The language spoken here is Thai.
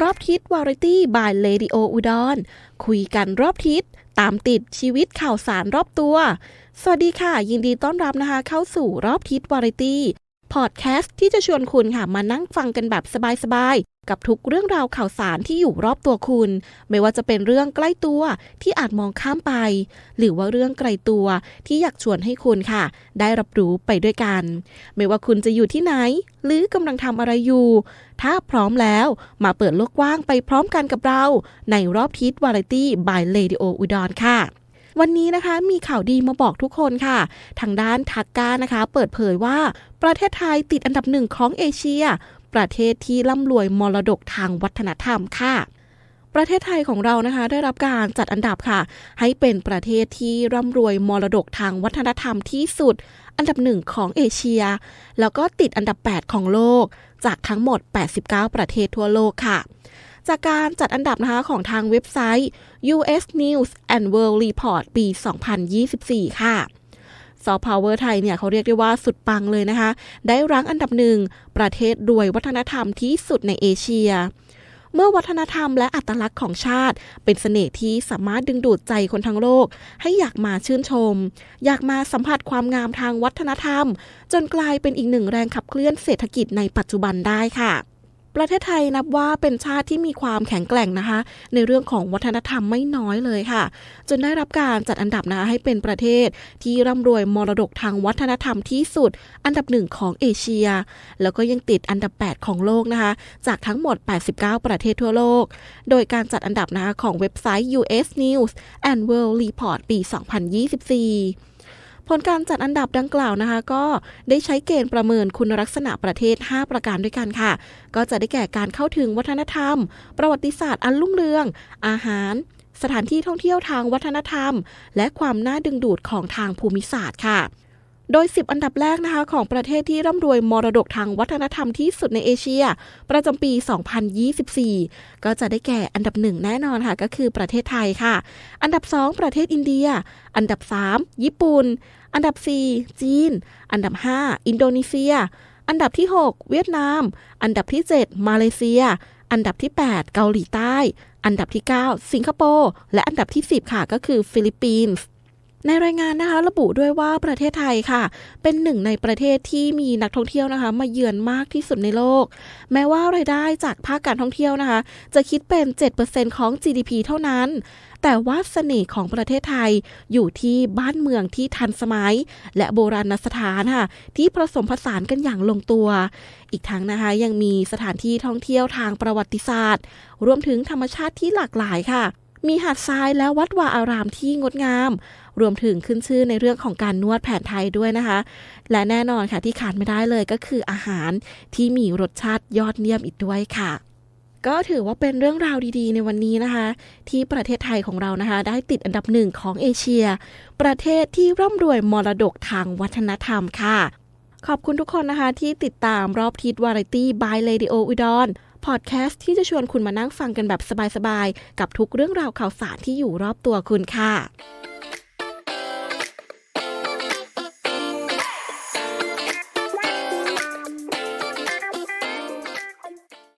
รอบทิศวาไรตี้บายเลดิโออุดรคุยกันรอบทิศตามติดชีวิตข่าวสารรอบตัว สวัสดีค่ะ ยินดีต้อนรับนะคะ เข้าสู่รอบทิศวาไรตี้ พอดแคสต์ที่จะชวนคุณค่ะมานั่งฟังกันแบบสบายๆ กับทุกเรื่องราวข่าวสารที่อยู่รอบตัวคุณ ไม่ว่าจะเป็นเรื่องใกล้ตัวที่อาจมองข้ามไป หรือว่าเรื่องไกลตัวที่อยากชวนให้คุณค่ะ ได้รับรู้ไปด้วยกัน ไม่ว่าคุณจะอยู่ที่ไหน หรือกำลังทำอะไรอยู่ ถ้าพร้อมแล้วมาเปิดโลกกว้างไปพร้อมกันกับเรา ในรอบทิศวาไรตี้บายเลดิโออุดรค่ะ วันนี้นะคะมีข่าวดีมาบอกทุกคนค่ะ ทางด้านทักกานะคะ เปิดเผยว่าประเทศไทยติดอันดับหนึ่งของเอเชีย ประเทศที่ร่ำรวยมรดกทางวัฒนธรรมค่ะประเทศไทยของเรานะคะได้รับการจัดอันดับค่ะ ให้เป็นประเทศที่ร่ำรวยมรดกทางวัฒนธรรมที่สุด อันดับหนึ่งของเอเชีย แล้วก็ติดอันดับ 8 ของโลก จากทั้งหมด 89 ประเทศทั่วโลกค่ะ จากการจัดอันดับนะคะของทางเว็บไซต์ U.S. News and World Report ปี 2024 ค่ะซอฟต์พาวเวอร์ไทยเนี่ยเขาเรียกได้ว่าสุดปังเลยนะคะ ได้รั้งอันดับหนึ่ง ประเทศรวยวัฒนธรรมที่สุดในเอเชีย เมื่อวัฒนธรรมและอัตลักษณ์ของชาติ เป็นเสน่ห์ที่สามารถดึงดูดใจคนทั้งโลก ให้อยากมาชื่นชม อยากมาสัมผัสความงามทางวัฒนธรรม จนกลายเป็นอีกหนึ่งแรงขับเคลื่อนเศรษฐกิจในปัจจุบันได้ค่ะ ประเทศไทยนับว่าเป็นชาติที่มีความแข็งแกร่งนะคะ ในเรื่องของวัฒนธรรมไม่น้อยเลยค่ะ จนได้รับการจัดอันดับนะคะให้เป็นประเทศที่ร่ำรวยมรดกทางวัฒนธรรมที่สุด อันดับหนึ่งของเอเชีย แล้วก็ยังติดอันดับ 8 ของโลกนะคะ จากทั้งหมด 89 ประเทศทั่วโลก โดยการจัดอันดับนะคะของเว็บไซต์ U.S. News and World Report ปี 2024 ผลการจัดอันดับดังกล่าวนะคะ ก็ได้ใช้เกณฑ์ประเมินคุณลักษณะประเทศ 5 ประการด้วยกันค่ะ ก็จะได้แก่การเข้าถึงวัฒนธรรม ประวัติศาสตร์อันรุ่งเรือง อาหารสถานที่ท่องเที่ยวทางวัฒนธรรม และความน่าดึงดูดของทางภูมิศาสตร์ค่ะ โดย 10 อันดับแรกนะคะของประเทศที่ร่ำรวยมรดกทางวัฒนธรรมที่สุดในเอเชีย ประจำปี 2024 ก็จะได้แก่อันดับหนึ่งแน่นอนค่ะ ก็คือประเทศไทยค่ะ อันดับ 2 ประเทศอินเดีย อันดับ 3 ญี่ปุ่น อันดับ 4 จีน อันดับ 5 อินโดนีเซีย อันดับที่ 6 เวียดนาม อันดับที่ 7 มาเลเซีย อันดับที่ 8 เกาหลีใต้ อันดับที่ 9 สิงคโปร์ และอันดับที่ 10 ค่ะ ก็คือฟิลิปปินส์ ในรายงานนะคะระบุด้วยว่าประเทศไทยค่ะ เป็นหนึ่งในประเทศที่มีนักท่องเที่ยวนะคะ มาเยือนมากที่สุดในโลก แม้ว่ารายได้จากภาคการท่องเที่ยวนะคะ จะคิดเป็น 7%ของ GDP เท่านั้น แต่ว่าเสน่ห์ของประเทศไทยอยู่ที่บ้านเมืองที่ทันสมัย และโบราณสถานค่ะที่ผสมผสานกันอย่างลงตัว อีกทั้งนะคะยังมีสถานที่ท่องเที่ยวทางประวัติศาสตร์ รวมถึงธรรมชาติที่หลากหลายค่ะมีหาดทรายและวัดวาอารามที่งดงาม รวมถึงขึ้นชื่อในเรื่องของการนวดแผนไทยด้วยนะคะ และแน่นอนค่ะที่ขาดไม่ได้เลยก็คืออาหารที่มีรสชาติยอดเยี่ยมอีกด้วยค่ะก็ถือว่าเป็นเรื่องราวดีๆ ในวันนี้นะคะ ที่ประเทศไทยของเรานะคะ ได้ติดอันดับหนึ่งของเอเชีย ประเทศที่ร่ำรวยมรดกทางวัฒนธรรมค่ะ ขอบคุณทุกคนนะคะ ที่ติดตามรอบทิศวาไรตี้บายเลดิโออุดรพอดแคสต์ที่จะชวนคุณมานั่งฟังกันแบบสบายๆ กับทุกเรื่องราวข่าวสารที่อยู่รอบตัวคุณค่ะ